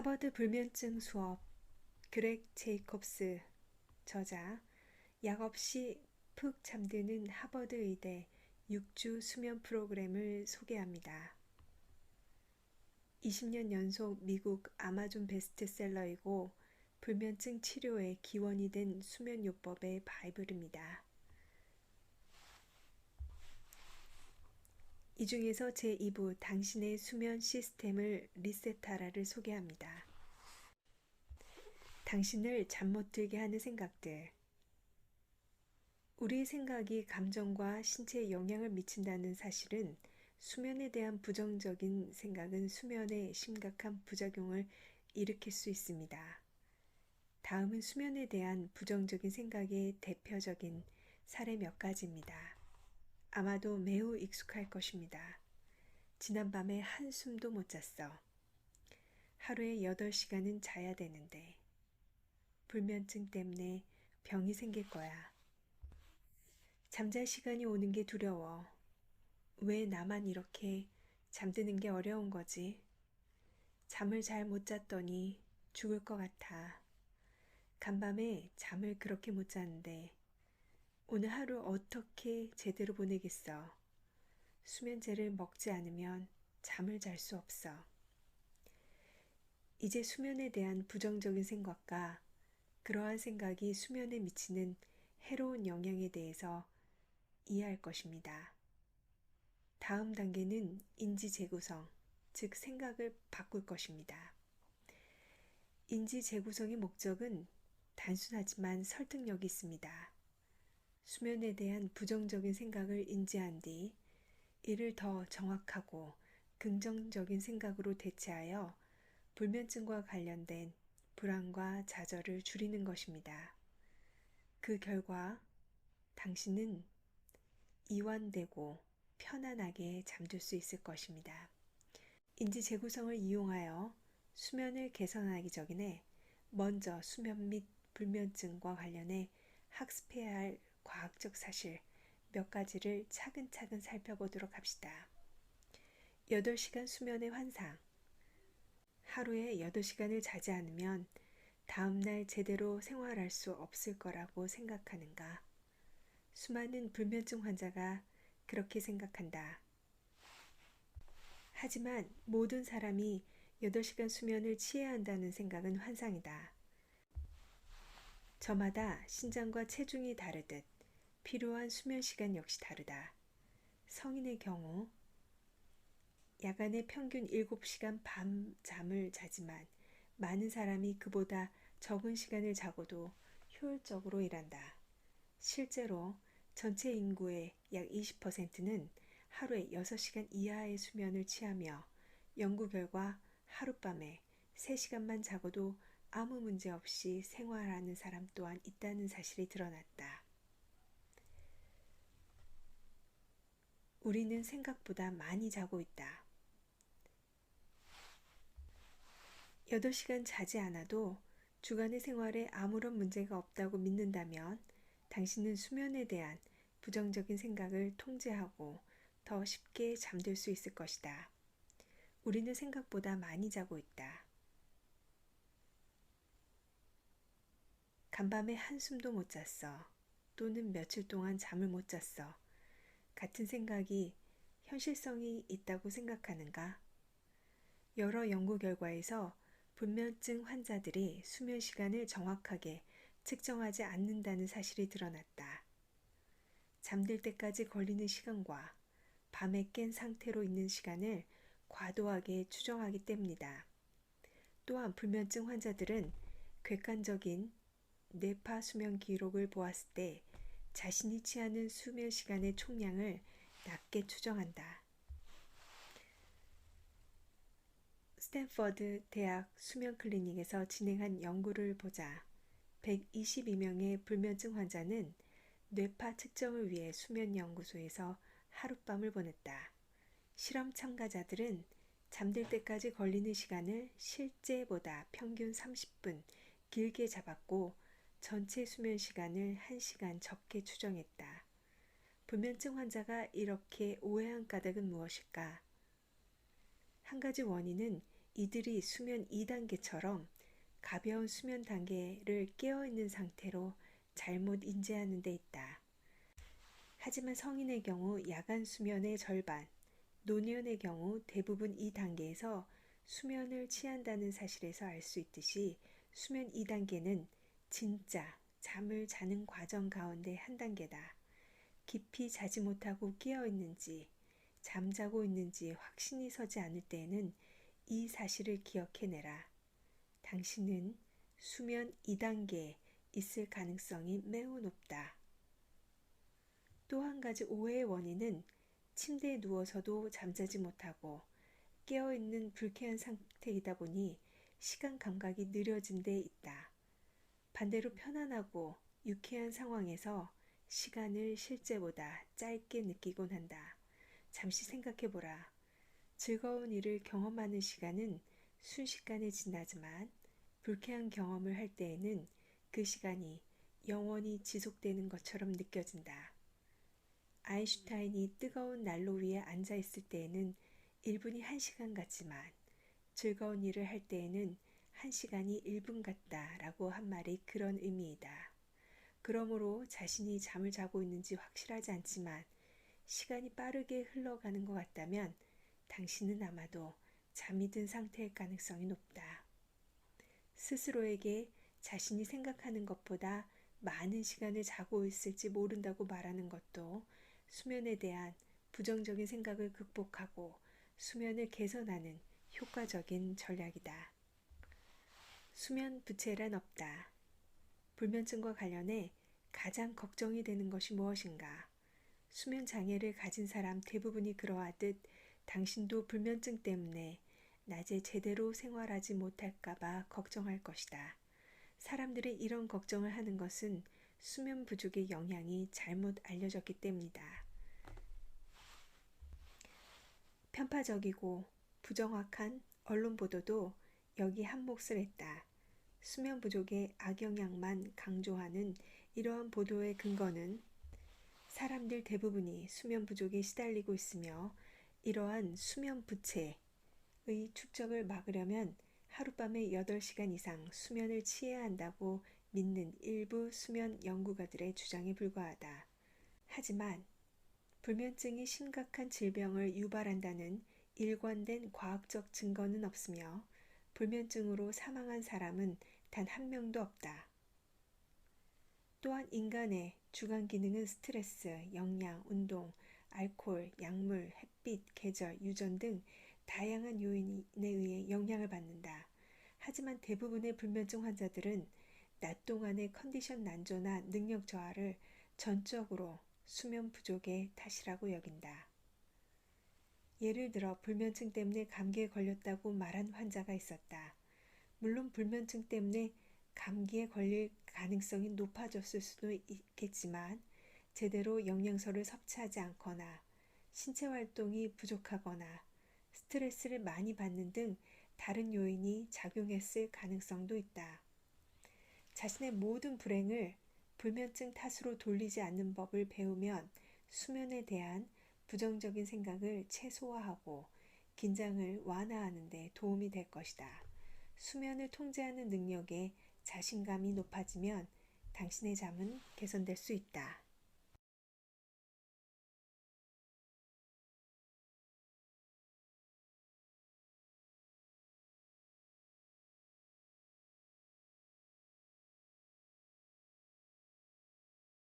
하버드 불면증 수업 그렉 제이콥스 저자 약 없이 푹 잠드는 하버드 의대 6주 수면 프로그램을 소개합니다. 20년 연속 미국 아마존 베스트셀러이고 불면증 치료의 기원이 된 수면 요법의 바이블입니다. 이 중에서 제2부 당신의 수면 시스템을 리셋하라를 소개합니다. 당신을 잠 못 들게 하는 생각들. 우리 생각이 감정과 신체에 영향을 미친다는 사실은 수면에 대한 부정적인 생각은 수면에 심각한 부작용을 일으킬 수 있습니다. 다음은 수면에 대한 부정적인 생각의 대표적인 사례 몇 가지입니다. 아마도 매우 익숙할 것입니다. 지난밤에 한숨도 못 잤어. 하루에 8시간은 자야 되는데. 불면증 때문에 병이 생길 거야. 잠잘 시간이 오는 게 두려워. 왜 나만 이렇게 잠드는 게 어려운 거지? 잠을 잘 못 잤더니 죽을 것 같아. 간밤에 잠을 그렇게 못 잤는데 오늘 하루 어떻게 제대로 보내겠어? 수면제를 먹지 않으면 잠을 잘수 없어. 이제 수면에 대한 부정적인 생각과 그러한 생각이 수면에 미치는 해로운 영향에 대해서 이해할 것입니다. 다음 단계는 인지 재구성, 즉 생각을 바꿀 것입니다. 인지 재구성의 목적은 단순하지만 설득력이 있습니다. 수면에 대한 부정적인 생각을 인지한 뒤 이를 더 정확하고 긍정적인 생각으로 대체하여 불면증과 관련된 불안과 좌절을 줄이는 것입니다. 그 결과 당신은 이완되고 편안하게 잠들 수 있을 것입니다. 인지 재구성을 이용하여 수면을 개선하기 전에 먼저 수면 및 불면증과 관련해 학습해야 할 과학적 사실 몇 가지를 차근차근 살펴보도록 합시다. 8시간 수면의 환상. 하루에 8시간을 자지 않으면 다음날 제대로 생활할 수 없을 거라고 생각하는가? 수많은 불면증 환자가 그렇게 생각한다. 하지만 모든 사람이 8시간 수면을 취해야 한다는 생각은 환상이다. 저마다 신장과 체중이 다르듯 필요한 수면 시간 역시 다르다. 성인의 경우 야간에 평균 7시간 밤 잠을 자지만 많은 사람이 그보다 적은 시간을 자고도 효율적으로 일한다. 실제로 전체 인구의 약 20%는 하루에 6시간 이하의 수면을 취하며 연구 결과 하룻밤에 3시간만 자고도 아무 문제 없이 생활하는 사람 또한 있다는 사실이 드러났다. 우리는 생각보다 많이 자고 있다. 8시간 자지 않아도 주간의 생활에 아무런 문제가 없다고 믿는다면 당신은 수면에 대한 부정적인 생각을 통제하고 더 쉽게 잠들 수 있을 것이다. 우리는 생각보다 많이 자고 있다. 간밤에 한숨도 못 잤어. 또는 며칠 동안 잠을 못 잤어. 같은 생각이 현실성이 있다고 생각하는가? 여러 연구 결과에서 불면증 환자들이 수면 시간을 정확하게 측정하지 않는다는 사실이 드러났다. 잠들 때까지 걸리는 시간과 밤에 깬 상태로 있는 시간을 과도하게 추정하기 때문이다. 또한 불면증 환자들은 객관적인 뇌파 수면 기록을 보았을 때 자신이 취하는 수면 시간의 총량을 낮게 추정한다. 스탠퍼드 대학 수면 클리닉에서 진행한 연구를 보자 122명의 불면증 환자는 뇌파 측정을 위해 수면 연구소에서 하룻밤을 보냈다. 실험 참가자들은 잠들 때까지 걸리는 시간을 실제보다 평균 30분 길게 잡았고 전체 수면 시간을 1시간 적게 추정했다. 불면증 환자가 이렇게 오해한 까닭은 무엇일까? 한 가지 원인은 이들이 수면 2단계처럼 가벼운 수면 단계를 깨어있는 상태로 잘못 인지하는 데 있다. 하지만 성인의 경우 야간 수면의 절반, 노년의 경우 대부분 이 단계에서 수면을 취한다는 사실에서 알 수 있듯이 수면 2단계는 진짜 잠을 자는 과정 가운데 한 단계다. 깊이 자지 못하고 깨어 있는지, 잠자고 있는지 확신이 서지 않을 때에는 이 사실을 기억해내라. 당신은 수면 2단계에 있을 가능성이 매우 높다. 또 한 가지 오해의 원인은 침대에 누워서도 잠자지 못하고 깨어있는 불쾌한 상태이다 보니 시간 감각이 느려진 데 있다. 반대로 편안하고 유쾌한 상황에서 시간을 실제보다 짧게 느끼곤 한다. 잠시 생각해보라. 즐거운 일을 경험하는 시간은 순식간에 지나지만 불쾌한 경험을 할 때에는 그 시간이 영원히 지속되는 것처럼 느껴진다. 아인슈타인이 뜨거운 난로 위에 앉아 있을 때에는 1분이 1시간 같지만 즐거운 일을 할 때에는 1시간이 1분 같다 라고 한 말이 그런 의미이다. 그러므로 자신이 잠을 자고 있는지 확실하지 않지만 시간이 빠르게 흘러가는 것 같다면 당신은 아마도 잠이 든 상태일 가능성이 높다. 스스로에게 자신이 생각하는 것보다 많은 시간을 자고 있을지 모른다고 말하는 것도 수면에 대한 부정적인 생각을 극복하고 수면을 개선하는 효과적인 전략이다. 수면 부채란 없다. 불면증과 관련해 가장 걱정이 되는 것이 무엇인가? 수면 장애를 가진 사람 대부분이 그러하듯 당신도 불면증 때문에 낮에 제대로 생활하지 못할까봐 걱정할 것이다. 사람들이 이런 걱정을 하는 것은 수면 부족의 영향이 잘못 알려졌기 때문이다. 편파적이고 부정확한 언론 보도도 여기 한 몫을 했다. 수면 부족의 악영향만 강조하는 이러한 보도의 근거는 사람들 대부분이 수면 부족에 시달리고 있으며 이러한 수면 부채의 축적을 막으려면 하룻밤에 8시간 이상 수면을 취해야 한다고 믿는 일부 수면 연구가들의 주장에 불과하다. 하지만 불면증이 심각한 질병을 유발한다는 일관된 과학적 증거는 없으며 불면증으로 사망한 사람은 단 한 명도 없다. 또한 인간의 주관 기능은 스트레스, 영양, 운동, 알코올, 약물, 햇빛, 계절, 유전 등 다양한 요인에 의해 영향을 받는다. 하지만 대부분의 불면증 환자들은 낮 동안의 컨디션 난조나 능력 저하를 전적으로 수면 부족의 탓이라고 여긴다. 예를 들어 불면증 때문에 감기에 걸렸다고 말한 환자가 있었다. 물론 불면증 때문에 감기에 걸릴 가능성이 높아졌을 수도 있겠지만 제대로 영양소를 섭취하지 않거나 신체 활동이 부족하거나 스트레스를 많이 받는 등 다른 요인이 작용했을 가능성도 있다. 자신의 모든 불행을 불면증 탓으로 돌리지 않는 법을 배우면 수면에 대한 부정적인 생각을 최소화하고 긴장을 완화하는 데 도움이 될 것이다. 수면을 통제하는 능력에 자신감이 높아지면 당신의 잠은 개선될 수 있다.